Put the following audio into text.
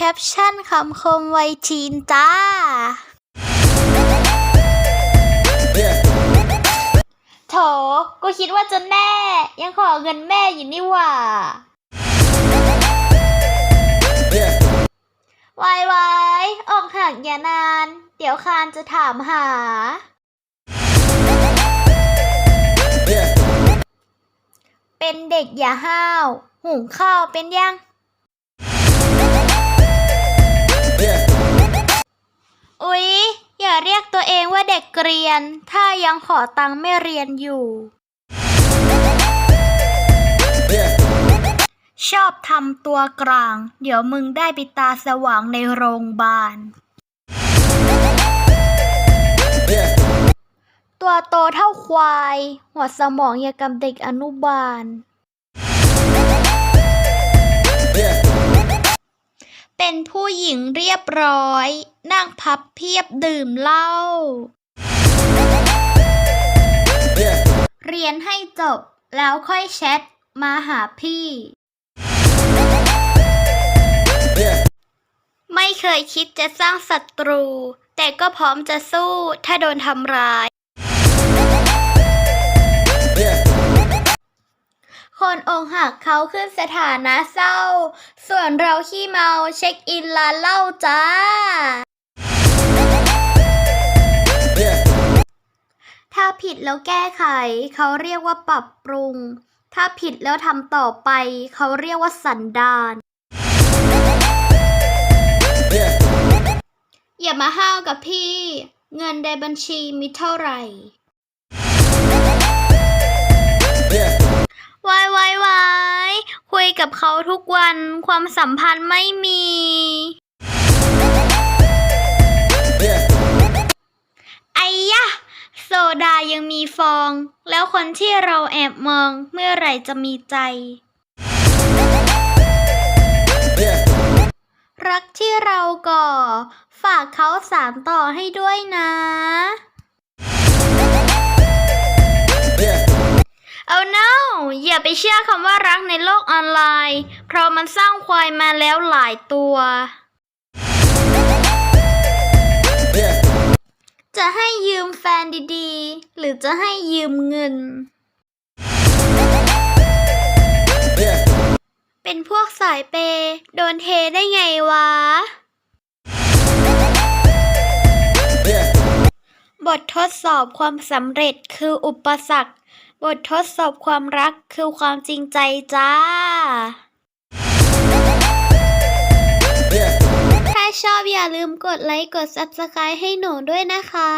แคปชั่นคำคมไวยทีนจ้า โถ กูคิดว่าจะแน่ ยังขอเงินแม่อยู่นี่หว่า วายวายออกห่างอย่านาน เดี๋ยวคานจะถามหา เป็นเด็กอย่าห้าว หุงข้าวเป็นยัง ด็กเรียน ถ้ายังขอตังค์ไม่เรียนอยู่ ชอบทำตัวกลาง เดี๋ยวมึงได้ไปตาสว่างในโรงพยาบาล ตัวโตเท่าควาย หัวสมองอย่ากับเด็กอนุบาล เป็นผู้หญิงเรียบร้อย นั่งพับเพียบดื่มเหล้า ยนให้จบ แล้วค่อยแชทมาหาพี่ ไม่เคยคิดจะสร้างศัตรู แต่ก็พร้อมจะสู้ถ้าโดนทำร้าย คนอกหักเขาขึ้นสถานะเศร้า ส่วนเราขี้เมาเช็คอินร้านเหล้าจ้า ผิดแล้วแก้ไข เขาเรียกว่าปรับปรุง ถ้าผิดแล้วทำต่อไป เขาเรียกว่าสันดาน อย่ามาห้าวกับพี่ เงินในบัญชีมีเท่าไหร่วายวายวายคุยกับเขาทุกวันความสัมพันธ์ไม่มี ยังมีฟอง แล้วคนที่เราแอบมองเมื่อไหร่จะมีใจ รักที่เราก่อ ฝากเขาสานต่อให้ด้วยนะเอา no อย่าไปเชื่อคำว่ารักในโลกออนไลน์ เพราะมันสร้างควายมาแล้วหลายตัว มแฟนดีๆ หรือจะให้ยืมเงิน เป็นพวกสายเปย์โดนเทได้ไงวะ บททดสอบความสำเร็จคืออุปสรรค บททดสอบความรักคือความจริงใจจ้าถ้าชอบอย่าลืมกดไลค์ กด Subscribe ให้หนูด้วยนะคะ